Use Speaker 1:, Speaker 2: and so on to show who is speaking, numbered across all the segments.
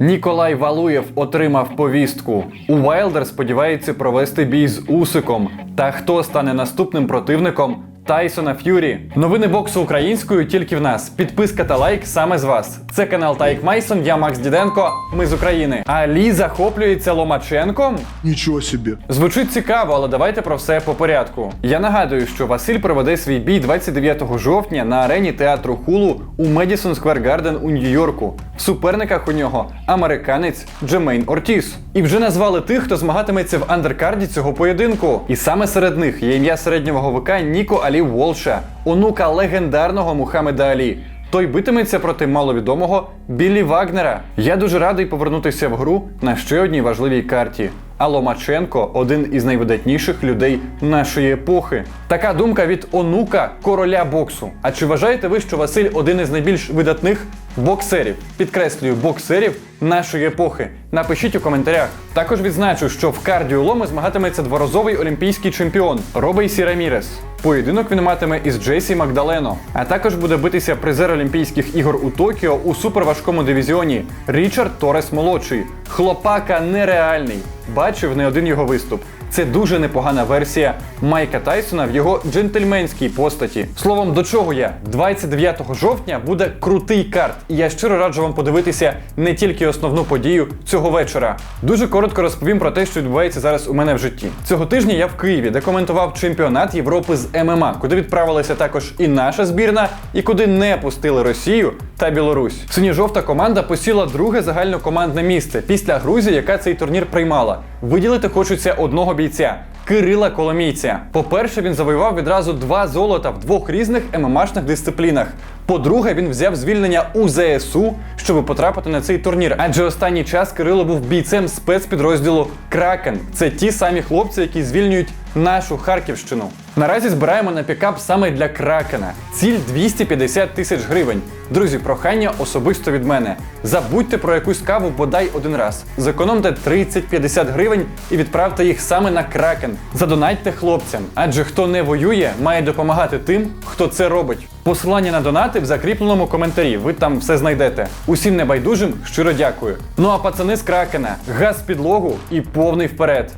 Speaker 1: Ніколай Валуєв отримав повістку. У Вайлдер сподівається провести бій з Усиком. Та хто стане наступним противником Тайсона Ф'юрі? Новини боксу українською тільки в нас. Підписка та лайк саме з вас. Це канал Тайк Майсон, я Макс Діденко. Ми з України. А Лі захоплюється Ломаченком.
Speaker 2: Ничего себе.
Speaker 1: Звучить цікаво, але давайте про все по порядку. Я нагадую, що Василь проведе свій бій 29 жовтня на арені театру Хулу у Медісон Сквер Гарден у Нью-Йорку. В суперниках у нього американець Джемейн Ортіс. І вже назвали тих, хто змагатиметься в андеркарді цього поєдинку. І саме серед них є ім'я середнього ваговика Ніко Алі Волша, онука легендарного Мухаммеда Алі. Той битиметься проти маловідомого Біллі Вагнера. Я дуже радий повернутися в гру на ще одній важливій карті. А Ломаченко один із найвидатніших людей нашої епохи. Така думка від онука короля боксу. А чи вважаєте ви, що Василь один із найбільш видатних боксерів? Підкреслюю, боксерів нашої епохи. Напишіть у коментарях. Також відзначу, що в кардіо Ломи змагатиметься дворазовий олімпійський чемпіон Робейсі Рамірес. Поєдинок він матиме із Джейсі Магдалено. А також буде битися призер Олімпійських ігор у Токіо у суперважкому дивізіоні Річард Торес молодший. Хлопака нереальний. Бачив не один його виступ. Це дуже непогана версія Майка Тайсона в його джентльменській постаті. Словом, до чого я? 29 жовтня буде крутий карт, і я щиро раджу вам подивитися не тільки основну подію цього вечора. Дуже коротко розповім про те, що відбувається зараз у мене в житті. Цього тижня я в Києві, де коментував чемпіонат Європи з ММА, куди відправилася також і наша збірна, і куди не пустили Росію та Білорусь. Синьо-жовта команда посіла друге загальнокомандне місце після Грузії, яка цей турнір приймала. Виділити хочеться одного бійця. Кирила Коломійця. По-перше, він завоював відразу два золота в двох різних ММАшних дисциплінах. По-друге, він взяв звільнення у ЗСУ, щоб потрапити на цей турнір. Адже останній час Кирило був бійцем спецпідрозділу Кракен. Це ті самі хлопці, які звільнюють нашу Харківщину. Наразі збираємо на пікап саме для Кракена. Ціль 250 тисяч гривень. Друзі, прохання особисто від мене. Забудьте про якусь каву бодай один раз. Зекономте 30-50 гривень і відправте їх саме на Кракен. Задонатьте хлопцям, адже хто не воює, має допомагати тим, хто це робить. Посилання на донати в закріпленому коментарі. Ви там все знайдете. Усім небайдужим щиро дякую. Ну а пацани з Кракена, газ в підлогу і повний вперед.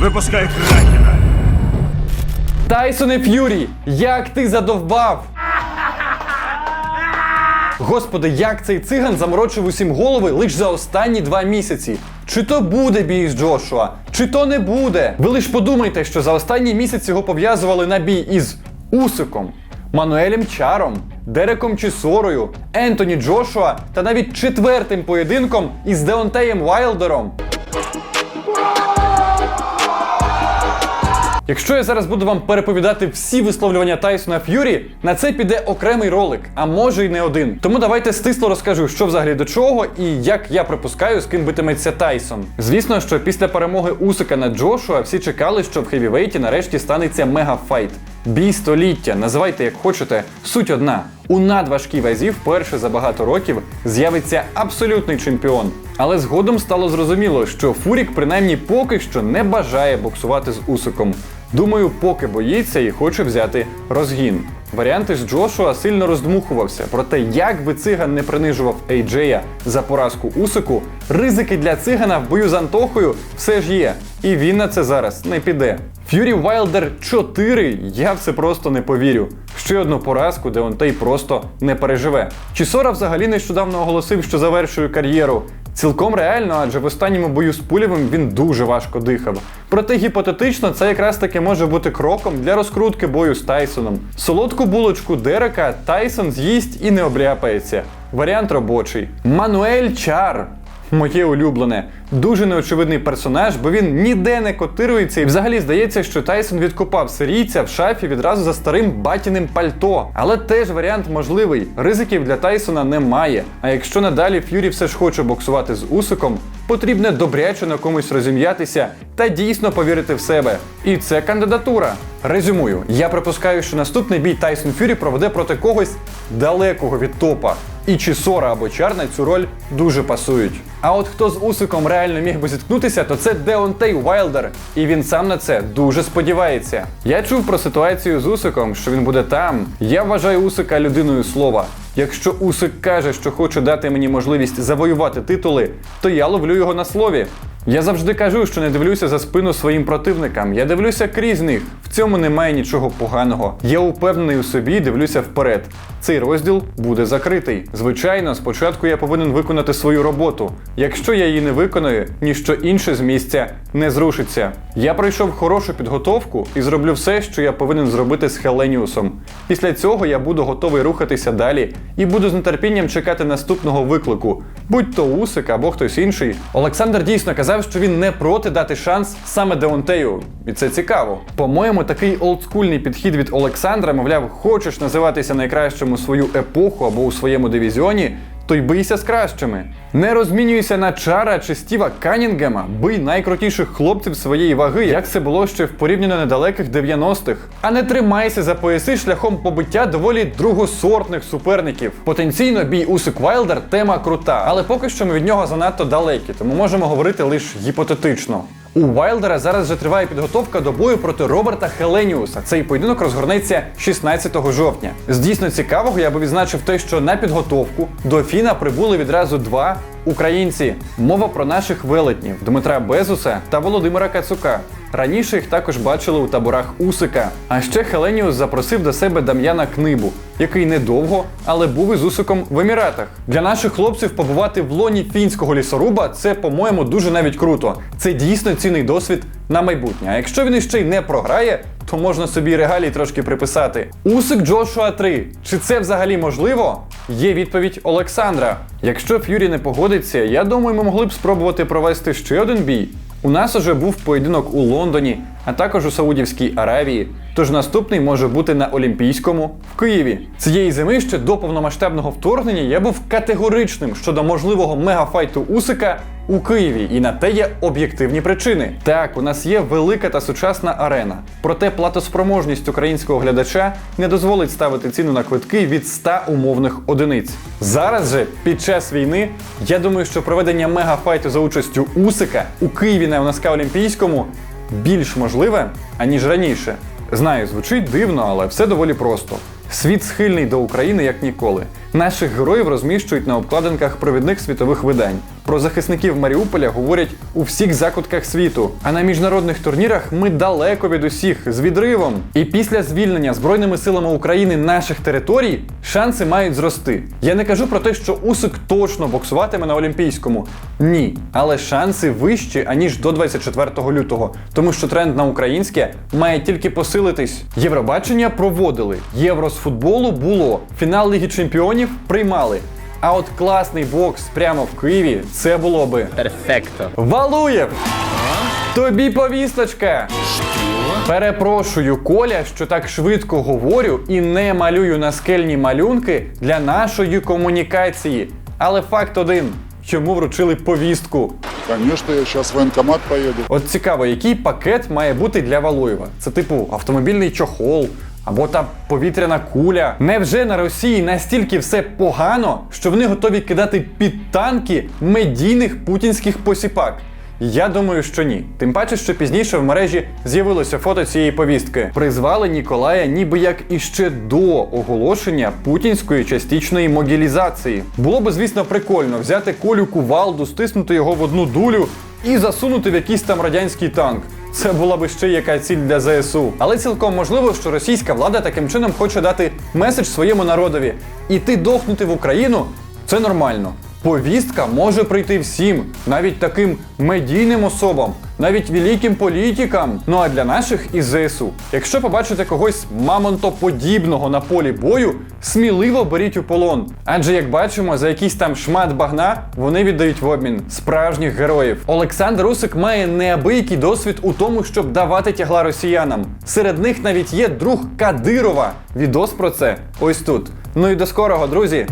Speaker 3: Випускай кракена!
Speaker 1: Тайсоне Ф'юрі, як ти задовбав! Господи, як цей циган заморочив усім голови лише за останні два місяці. Чи то буде бій з Джошуа, чи то не буде. Ви лиш подумайте, що за останній місяць його пов'язували на бій із Усиком, Мануелем Чаром, Дереком Чісорою, Ентоні Джошуа та навіть четвертим поєдинком із Деонтеєм Вайлдером. Якщо я зараз буду вам переповідати всі висловлювання Тайсона Ф'юрі, на це піде окремий ролик, а може й не один. Тому давайте стисло розкажу, що взагалі до чого і як я припускаю, з ким битиметься Тайсон. Звісно, що після перемоги Усика над Джошуа всі чекали, що в хевівейті нарешті станеться мегафайт. Бій століття, називайте як хочете, суть одна. У надважкій вазі вперше за багато років з'явиться абсолютний чемпіон. Але згодом стало зрозуміло, що Фурік принаймні поки що не бажає боксувати з Усиком. Думаю, поки боїться і хоче взяти розгін. Варіанти з Джошуа сильно роздмухувався, проте як би циган не принижував Ейджея за поразку Усику, ризики для цигана в бою з Антохою все ж є. І він на це зараз не піде. Ф'юрі Вайлдер 4, я в це просто не повірю. Ще одну поразку, де Онтей просто не переживе. Чісора взагалі нещодавно оголосив, що завершує кар'єру. Цілком реально, адже в останньому бою з Пулєвим він дуже важко дихав. Проте гіпотетично це якраз таки може бути кроком для розкрутки бою з Тайсоном. Солодку булочку Дерека Тайсон з'їсть і не обряпається. Варіант робочий. Мануель Чар. Моє улюблене. Дуже неочевидний персонаж, бо він ніде не котирується, і взагалі здається, що Тайсон відкопав сирійця в шафі відразу за старим батіним пальто. Але теж варіант можливий. Ризиків для Тайсона немає. А якщо надалі Ф'юрі все ж хоче боксувати з Усиком, потрібно добряче на комусь розім'ятися та дійсно повірити в себе. І це кандидатура. Резюмую, я припускаю, що наступний бій Тайсон Фюрі проведе проти когось далекого від топа. І чи Сора або Чар на цю роль дуже пасують. А от хто з Усиком реально міг би зіткнутися, то це Деонтей Вайлдер. І він сам на це дуже сподівається. Я чув про ситуацію з Усиком, що він буде там. Я вважаю Усика людиною слова. Якщо Усик каже, що хоче дати мені можливість завоювати титули, то я ловлю його на слові. Я завжди кажу, що не дивлюся за спину своїм противникам. Я дивлюся крізь них. Цьому немає нічого поганого. Я упевнений у собі і дивлюся вперед. Цей розділ буде закритий. Звичайно, спочатку я повинен виконати свою роботу. Якщо я її не виконую, ніщо інше з місця не зрушиться. Я пройшов хорошу підготовку і зроблю все, що я повинен зробити з Хеленіусом. Після цього я буду готовий рухатися далі і буду з нетерпінням чекати наступного виклику, будь то Усик або хтось інший. Олександр дійсно казав, що він не проти дати шанс саме Деонтею, і це цікаво. По-моєму, такий олдскульний підхід від Олександра, мовляв, хочеш називатися найкращим у свою епоху або у своєму дивізіоні. То й бийся з кращими. Не розмінюйся на Чара чи Стіва Канінгема, бий найкрутіших хлопців своєї ваги, як це було ще в порівняно недалеких 90-х. А не тримайся за пояси шляхом побиття доволі другосортних суперників. Потенційно бій Усик Вайлдер тема крута, але поки що ми від нього занадто далекі, тому можемо говорити лише гіпотетично. У Вайлдера зараз вже триває підготовка до бою проти Роберта Хеленіуса. Цей поєдинок розгорнеться 16 жовтня. З дійсно цікавого я би відзначив те, що на підготовку до Фіна прибули відразу два українці. Мова про наших велетнів Дмитра Безуса та Володимира Кацука. Раніше їх також бачили у таборах Усика. А ще Хеленіус запросив до себе Дам'яна Книбу, який недовго, але був із Усиком в Еміратах. Для наших хлопців побувати в лоні фінського лісоруба це, по-моєму, дуже навіть круто. Це дійсно цінний досвід на майбутнє. А якщо він іще й не програє, то можна собі регалії трошки приписати. Усик Джошуа 3. Чи це взагалі можливо? Є відповідь Олександра. Якщо Ф'юрі не погодиться, я думаю, ми могли б спробувати провести ще один бій. У нас уже був поєдинок у Лондоні, а також у Саудівській Аравії. Тож наступний може бути на Олімпійському в Києві. Цієї зими ще до повномасштабного вторгнення я був категоричним щодо можливого мегафайту Усика у Києві, і на те є об'єктивні причини. Так, у нас є велика та сучасна арена. Проте платоспроможність українського глядача не дозволить ставити ціну на квитки від 100 умовних одиниць. Зараз же, під час війни, я думаю, що проведення мегафайту за участю Усика у Києві на НСК Олімпійському більш можливе, аніж раніше. Знаю, звучить дивно, але все доволі просто. Світ схильний до України як ніколи. Наших героїв розміщують на обкладинках провідних світових видань. Про захисників Маріуполя говорять у всіх закутках світу. А на міжнародних турнірах ми далеко від усіх з відривом. І після звільнення Збройними силами України наших територій шанси мають зрости. Я не кажу про те, що Усик точно боксуватиме на Олімпійському. Ні, але шанси вищі аніж до 24 лютого, тому що тренд на українське має тільки посилитись. Євробачення проводили, євро з футболу було, фінал Ліги Чемпіонів приймали. А от класний бокс прямо в Києві це було би.
Speaker 2: Перфекто.
Speaker 1: Валуєв! Тобі повісточка! Перепрошую, Коля, що так швидко говорю і не малюю наскельні малюнки для нашої комунікації. Але факт один: йому вручили повістку.
Speaker 3: Конечно, я сейчас в военкомат поеду.
Speaker 1: От цікаво, який пакет має бути для Валуєва? Це типу автомобільний чохол. Або та повітряна куля. Невже на Росії настільки все погано, що вони готові кидати під танки медійних путінських посіпак? Я думаю, що ні. Тим паче, що пізніше в мережі з'явилося фото цієї повістки. Призвали Ніколая ніби як іще до оголошення путінської частічної могілізації. Було би, звісно, прикольно взяти колю кувалду, стиснути його в одну дулю і засунути в якийсь там радянський танк. Це була би ще яка ціль для ЗСУ. Але цілком можливо, що російська влада таким чином хоче дати меседж своєму народові. Іти дохнути в Україну це нормально. Повістка може прийти всім, навіть таким медійним особам, навіть великим політикам. Ну а для наших із ЗСУ. Якщо побачите когось мамонтоподібного на полі бою, сміливо беріть у полон. Адже як бачимо, за якийсь там шмат багна вони віддають в обмін справжніх героїв. Олександр Усик має неабиякий досвід у тому, щоб давати тягла росіянам. Серед них навіть є друг Кадирова. Відос про це ось тут. Ну і до скорого, друзі!